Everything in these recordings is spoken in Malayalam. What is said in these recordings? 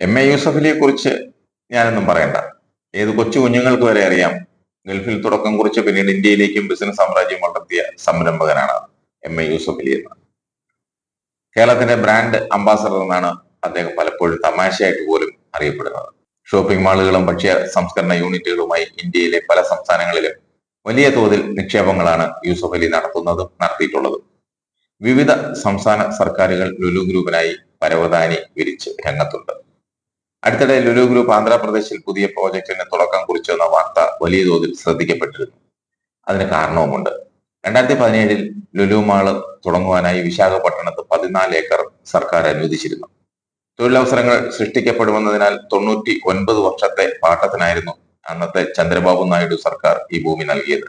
എം എ യൂസഫലിയെ കുറിച്ച് ഞാനൊന്നും പറയണ്ട. ഏത് കൊച്ചു കുഞ്ഞുങ്ങൾക്ക് വരെ അറിയാം. ഗൾഫിൽ തുടക്കം കുറിച്ച് പിന്നീട് ഇന്ത്യയിലേക്കും ബിസിനസ് സാമ്രാജ്യം വളർത്തിയ സംരംഭകനാണ് എം എ യൂസഫലി എന്ന്. കേരളത്തിന്റെ ബ്രാൻഡ് അംബാസഡർ എന്നാണ് അദ്ദേഹം പലപ്പോഴും തമാശയായിട്ട് പോലും അറിയപ്പെടുന്നത്. ഷോപ്പിംഗ് മാളുകളും ഭക്ഷ്യ സംസ്കരണ യൂണിറ്റുകളുമായി ഇന്ത്യയിലെ പല സംസ്ഥാനങ്ങളിലും വലിയ തോതിൽ നിക്ഷേപങ്ങളാണ് യൂസഫ് അലി നടത്തുന്നതും നടത്തിയിട്ടുള്ളതും. വിവിധ സംസ്ഥാന സർക്കാരുകൾ ലുലു ഗ്രൂപ്പിനായി പരവതാനി വിരിച്ച് രംഗത്തുണ്ട്. അടുത്തിടെ ലുലു ഗ്രൂപ്പ് ആന്ധ്രാപ്രദേശിൽ പുതിയ പ്രോജക്റ്റിന് തുടക്കം കുറിച്ചെന്ന വാർത്ത വലിയ തോതിൽ ശ്രദ്ധിക്കപ്പെട്ടിരുന്നു. അതിന് കാരണവുമുണ്ട്. രണ്ടായിരത്തി പതിനേഴിൽ ലുലു മാൾ തുടങ്ങുവാനായി വിശാഖപട്ടണത്ത് പതിനാല് ഏക്കർ സർക്കാർ അനുവദിച്ചിരുന്നു. തൊഴിലവസരങ്ങൾ സൃഷ്ടിക്കപ്പെടുമെന്നതിനാൽ തൊണ്ണൂറ്റി ഒൻപത് വർഷത്തെ പാട്ടത്തിനായിരുന്നു അന്നത്തെ ചന്ദ്രബാബു നായിഡു സർക്കാർ ഈ ഭൂമി നൽകിയത്.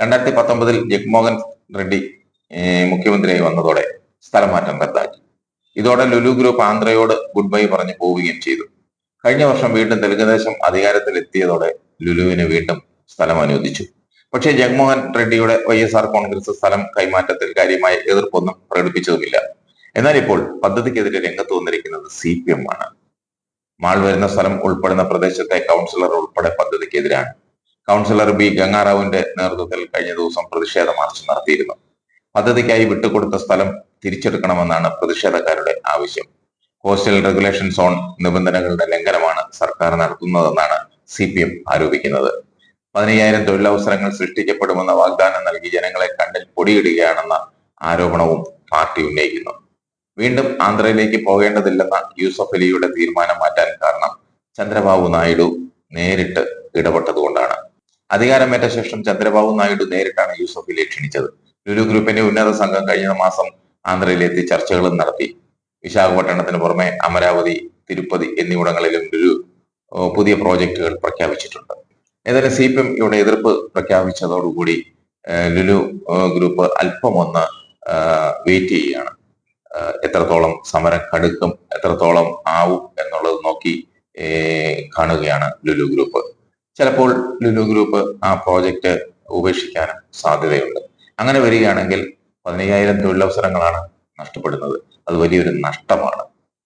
രണ്ടായിരത്തി പത്തൊമ്പതിൽ ജഗ്മോഹൻ റെഡ്ഡി മുഖ്യമന്ത്രിയായി വന്നതോടെ സ്ഥലമാറ്റം റദ്ദാക്കി. ഇതോടെ ലുലു ഗ്രൂപ്പ് ആന്ധ്രയോട് ഗുഡ് ബൈ പറഞ്ഞു പോവുകയും ചെയ്തു. കഴിഞ്ഞ വർഷം വീണ്ടും തെലുങ്കുദേശം അധികാരത്തിൽ എത്തിയതോടെ ലുലുവിന് വീണ്ടും സ്ഥലം അനുവദിച്ചു. പക്ഷേ ജഗ്മോഹൻ റെഡ്ഡിയുടെ വൈ എസ് ആർ കോൺഗ്രസ് സ്ഥലം കൈമാറ്റത്തിൽ കാര്യമായ എതിർപ്പൊന്നും പ്രകടിപ്പിച്ചതുമില്ല. എന്നാൽ ഇപ്പോൾ പദ്ധതിക്കെതിരെ രംഗത്ത് വന്നിരിക്കുന്നത് സി പി എം ആണ്. മാൾ വരുന്ന സ്ഥലം ഉൾപ്പെടുന്ന പ്രദേശത്തെ കൗൺസിലർ ഉൾപ്പെടെ പദ്ധതിക്കെതിരാണ്. കൗൺസിലർ ബി ഗംഗാറാവുവിന്റെ നേതൃത്വത്തിൽ കഴിഞ്ഞ ദിവസം പ്രതിഷേധ മാർച്ച് നടത്തിയിരുന്നു. പദ്ധതിക്കായി വിട്ടുകൊടുത്ത സ്ഥലം തിരിച്ചെടുക്കണമെന്നാണ് പ്രതിഷേധക്കാരുടെ ആവശ്യം. കോസ്റ്റൽ റെഗുലേഷൻ സോൺ നിബന്ധനകളുടെ ലംഘനമാണ് സർക്കാർ നടത്തുന്നതെന്നാണ് സി പി എം ആരോപിക്കുന്നത്. പതിനയ്യായിരം തൊഴിലവസരങ്ങൾ സൃഷ്ടിക്കപ്പെടുമെന്ന വാഗ്ദാനം നൽകി ജനങ്ങളെ കണ്ണിൽ പൊടിയിടുകയാണെന്ന ആരോപണവും പാർട്ടി ഉന്നയിക്കുന്നു. വീണ്ടും ആന്ധ്രയിലേക്ക് പോകേണ്ടതില്ലെന്ന യൂസഫ് അലിയുടെ തീരുമാനം മാറ്റാൻ കാരണം ചന്ദ്രബാബു നായിഡു നേരിട്ട് ഇടപെട്ടതുകൊണ്ടാണ്. അധികാരമേറ്റ ശേഷം ചന്ദ്രബാബു നായിഡു നേരിട്ടാണ് യൂസഫ് അലിയെ ക്ഷണിച്ചത്. ലുലു ഗ്രൂപ്പിന്റെ ഉന്നത സംഘം കഴിഞ്ഞ മാസം ആന്ധ്രയിലെത്തി ചർച്ചകളും നടത്തി. വിശാഖപട്ടണത്തിന് പുറമെ അമരാവതി തിരുപ്പതി എന്നിവിടങ്ങളിലും ഒരു പുതിയ പ്രോജക്റ്റുകൾ പ്രഖ്യാപിച്ചിട്ടുണ്ട്. ഏതായാലും സി പി എം ഇവിടെ എതിർപ്പ് പ്രഖ്യാപിച്ചതോടുകൂടി ലുലു ഗ്രൂപ്പ് അല്പം ഒന്ന് വെയിറ്റ് ചെയ്യുകയാണ്. എത്രത്തോളം സമരം കടുക്കും എത്രത്തോളം ആവും എന്നുള്ളത് നോക്കി കാണുകയാണ് ലുലു ഗ്രൂപ്പ്. ചിലപ്പോൾ ലുലു ഗ്രൂപ്പ് ആ പ്രോജക്റ്റ് ഉപേക്ഷിക്കാനും സാധ്യതയുണ്ട്. അങ്ങനെ വരികയാണെങ്കിൽ പതിനയ്യായിരം തൊഴിലവസരങ്ങളാണ് നഷ്ടപ്പെടുന്നത്. അത് വലിയൊരു നഷ്ടമാണ്.